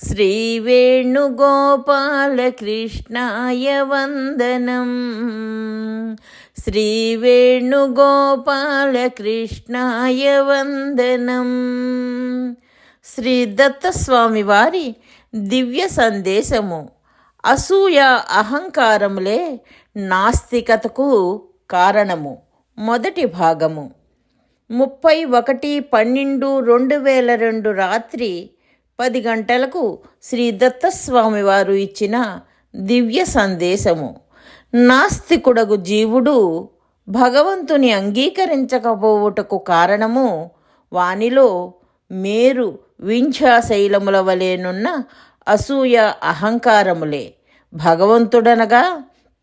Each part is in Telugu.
श्रीवेणुगोपालकृष्णाय वन्दनम् శ్రీవేణుగోపాలకృష్ణాయ వందనం శ్రీ దత్తస్వామి వారి దివ్య సందేశము అసూయ అహంకారములే నాస్తికతకు కారణము మొదటి భాగము ముప్పై ఒకటి పన్నెండు రెండు వేల రెండు రాత్రి పది గంటలకు శ్రీ దత్తస్వామి వారు ఇచ్చిన దివ్య సందేశము. నాస్తికుడగు జీవుడు భగవంతుని అంగీకరించకపోవుటకు కారణము వానిలో మేరు వింఛాశైలముల వలెనున్న అసూయ అహంకారములే. భగవంతుడనగా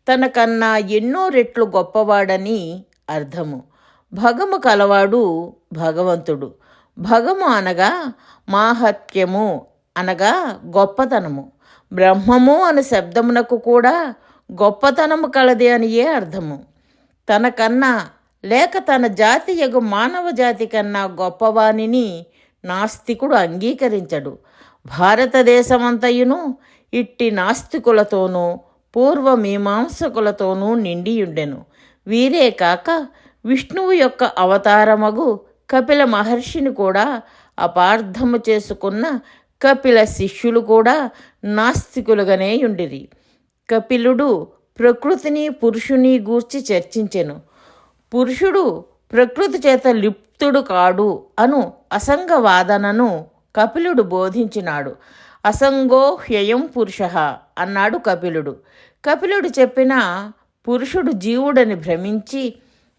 తనకన్నా ఎన్నో రెట్లు గొప్పవాడని అర్థము. భగము కలవాడు భగవంతుడు. భగము అనగా మాహత్యము అనగా గొప్పతనము. బ్రహ్మము అనే శబ్దమునకు కూడా గొప్పతనము కలది అనియే అర్థము. తనకన్నా లేక తన జాతి యగు మానవ జాతి కన్నా గొప్పవానిని నాస్తికుడు అంగీకరించడు. భారతదేశమంతయును ఇట్టి నాస్తికులతోనూ పూర్వ మీమాంసకులతోనూ నిండియుండెను. వీరే కాక విష్ణువు యొక్క అవతారమగు కపిల మహర్షిని కూడా అపార్థము చేసుకున్న కపిల శిష్యులు కూడా నాస్తికులుగానే ఉండిరి. కపిలుడు ప్రకృతిని పురుషుని గూర్చి చర్చించెను. పురుషుడు ప్రకృతి చేత లిప్తుడు కాడు అను అసంగ వాదనను కపిలుడు బోధించినాడు. అసంగో హ్యయం పురుష అన్నాడు కపిలుడు. కపిలుడు చెప్పిన పురుషుడు జీవుడని భ్రమించి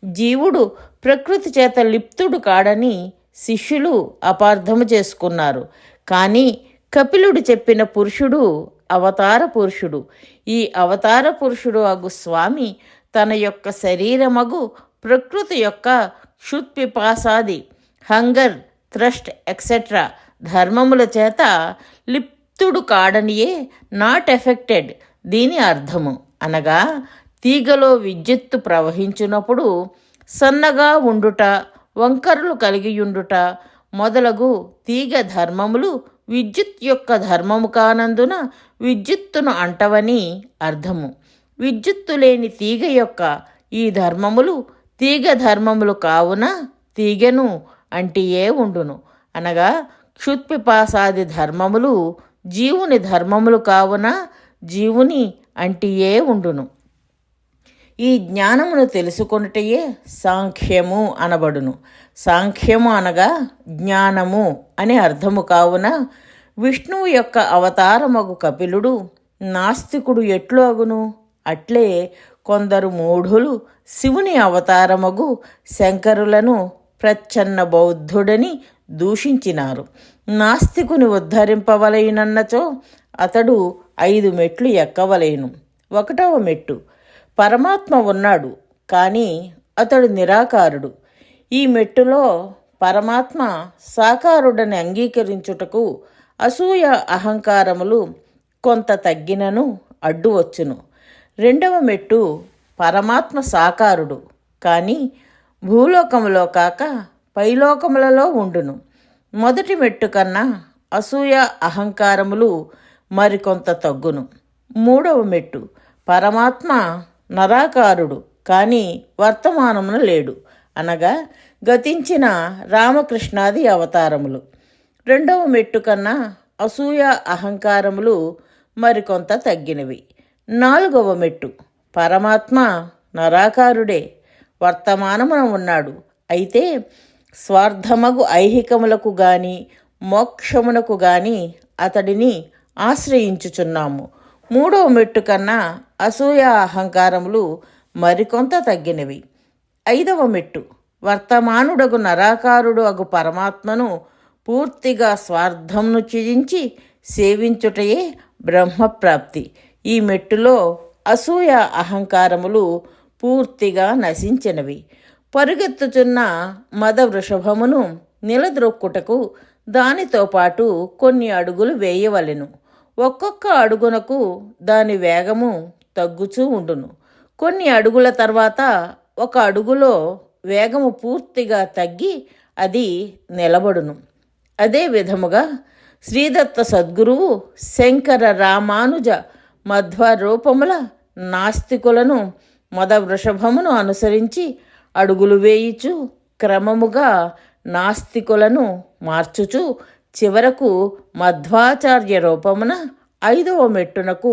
జీవుడు ప్రకృతి చేత లిప్తుడు కాడని శిష్యులు అపార్థము చేసుకున్నారు. కానీ కపిలుడు చెప్పిన పురుషుడు అవతార పురుషుడు. ఈ అవతార పురుషుడు అగు స్వామి తన యొక్క శరీరమగు ప్రకృతి యొక్క క్షుత్పిపాసాది హంగర్ థ్రస్ట్ ఎక్సెట్రా ధర్మముల చేత లిప్తుడు కాడనియే నాట్ ఎఫెక్టెడ్. దీని అర్థము అనగా తీగలో విద్యుత్తు ప్రవహించినప్పుడు సన్నగా ఉండుట వంకరలు కలిగియుండుట మొదలగు తీగ ధర్మములు విద్యుత్ యొక్క ధర్మము కానందున విద్యుత్తును అంటవని అర్థము. విద్యుత్తు లేని తీగ యొక్క ఈ ధర్మములు తీగ ధర్మములు కావున తీగను అంటియే ఉండును. అనగా క్షుత్పిపాసాది ధర్మములు జీవుని ధర్మములు కావున జీవుని అంటియే ఉండును. ఈ జ్ఞానమును తెలుసుకొనుటయే సాంఖ్యము అనబడును. సాంఖ్యము అనగా జ్ఞానము అని అర్థము కావున విష్ణువు యొక్క అవతారమగు కపిలుడు నాస్తికుడు ఎట్లు అగును? అట్లే కొందరు మూఢులు శివుని అవతారమగు శంకరులను ప్రచ్ఛన్న బౌద్ధుడని దూషించినారు. నాస్తికుని ఉద్ధరింపవలైనన్నచో అతడు ఐదు మెట్లు ఎక్కవలేను. ఒకటవ మెట్టు పరమాత్మ ఉన్నాడు కానీ అతడు నిరాకారుడు. ఈ మెట్టులో పరమాత్మ సాకారుడని అంగీకరించుటకు అసూయ అహంకారములు కొంత తగ్గినను అడ్డు వచ్చును. రెండవ మెట్టు పరమాత్మ సాకారుడు కానీ భూలోకములో కాక పైలోకములలో ఉండును. మొదటి మెట్టు కన్నా అసూయ అహంకారములు మరికొంత తగ్గును. మూడవ మెట్టు పరమాత్మ నరాకారుడు కానీ వర్తమానమున లేడు. అనగా గతించిన రామకృష్ణాది అవతారములు. రెండవ మెట్టు కన్నా అసూయ అహంకారములు మరికొంత తగ్గినవి. నాలుగవ మెట్టు పరమాత్మ నరాకారుడే వర్తమానమున ఉన్నాడు. అయితే స్వార్థమగు ఐహికములకు గాని మోక్షమునకు గాని అతడిని ఆశ్రయించుచున్నాము. మూడవ మెట్టు కన్నా అసూయ అహంకారములు మరికొంత తగ్గినవి. ఐదవ మెట్టు. వర్తమానుడగు నరాకారుడు అగు పరమాత్మను పూర్తిగా స్వార్థంను త్యజించి సేవించుటయే బ్రహ్మప్రాప్తి. ఈ మెట్టులో అసూయ అహంకారములు పూర్తిగా నశించినవి. పరుగెత్తుచున్న మద వృషభమును నిలద్రొక్కుటకు దానితో పాటు కొన్ని అడుగులు వేయవలెను. ఒక్కొక్క అడుగునకు దాని వేగము తగ్గుచూ ఉండును. కొన్ని అడుగుల తర్వాత ఒక అడుగులో వేగము పూర్తిగా తగ్గి అది నిలబడును. అదే విధముగా శ్రీదత్త సద్గురువు శంకర రామానుజ మధ్వ రూపముల నాస్తికులను మద వృషభమును అనుసరించి అడుగులు వేయిచు క్రమముగా నాస్తికులను మార్చుచు చివరకు మధ్వాచార్య రూపమున ఐదవ మెట్టునకు